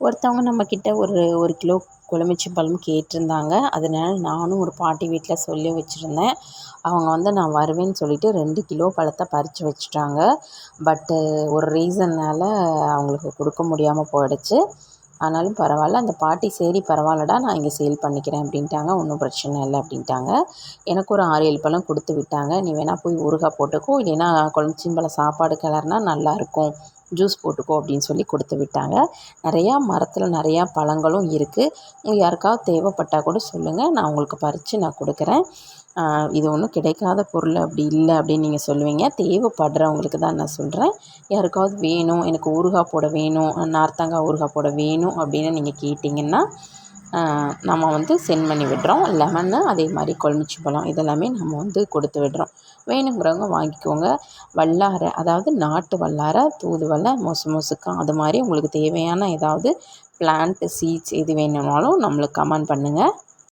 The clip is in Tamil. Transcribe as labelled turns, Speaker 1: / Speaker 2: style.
Speaker 1: ஒருத்தவங்க நம்மக்கிட்ட ஒரு ஒரு கிலோ பழம் கேட்டிருந்தாங்க. அதனால் நானும் ஒரு பாட்டி வீட்டில் சொல்லி வச்சுருந்தேன். அவங்க வந்து நான் வருவேன்னு சொல்லிவிட்டு ரெண்டு கிலோ பழத்தை பறித்து வச்சுட்டாங்க. பட்டு ஒரு ரீசன்னால் அவங்களுக்கு கொடுக்க முடியாமல் போயிடுச்சு. ஆனாலும் பரவாயில்ல அந்த பாட்டி சரி பரவாயில்லடா நான் இங்கே சேல் பண்ணிக்கிறேன் அப்படின்ட்டாங்க. ஒன்றும் பிரச்சனை இல்லை அப்படின்ட்டாங்க. எனக்கு ஒரு ஆறு ஏழு பழம் கொடுத்து விட்டாங்க. நீ வேணால் போய் ஊறுகாய் போட்டுக்கோ. இல்லைன்னா கொளஞ்சிம்பழம் சாப்பாடு கிளறுனா நல்லாயிருக்கும் ஜூஸ் போட்டுக்கோ அப்படின்னு சொல்லி கொடுத்து விட்டாங்க. நிறையா மரத்தில் நிறையா பழங்களும் இருக்குது யாருக்காவது தேவைப்பட்டால் கூட சொல்லுங்கள் நான் உங்களுக்கு பறித்து நான் கொடுக்குறேன். இது ஒன்றும் கிடைக்காத பொருள் அப்படி இல்லை அப்படின்னு நீங்கள் சொல்லுவீங்க. தேவைப்படுறவங்களுக்கு தான் நான் சொல்கிறேன் யாருக்காவது வேணும் எனக்கு ஊறுகாய் போட வேணும் நார்த்தங்காய் ஊறுகாய் போட வேணும் அப்படின்னு நீங்கள் கேட்டிங்கன்னா நம்ம வந்து சென்ட் பண்ணி விடுறோம். லெமனு அதே மாதிரி கொழுமிச்சி பழம் இதெல்லாமே நம்ம வந்து கொடுத்து விடுறோம். வேணுங்கிறவங்க வாங்கிக்கோங்க. வல்லாரை அதாவது நாட்டு வல்லாரை தூதுவளை மொசு மொசுக்கா அது மாதிரி உங்களுக்கு தேவையான ஏதாவது பிளான்ட்டு சீட்ஸ் எது வேணும்னாலும் நம்மளுக்கு கமெண்ட் பண்ணுங்கள்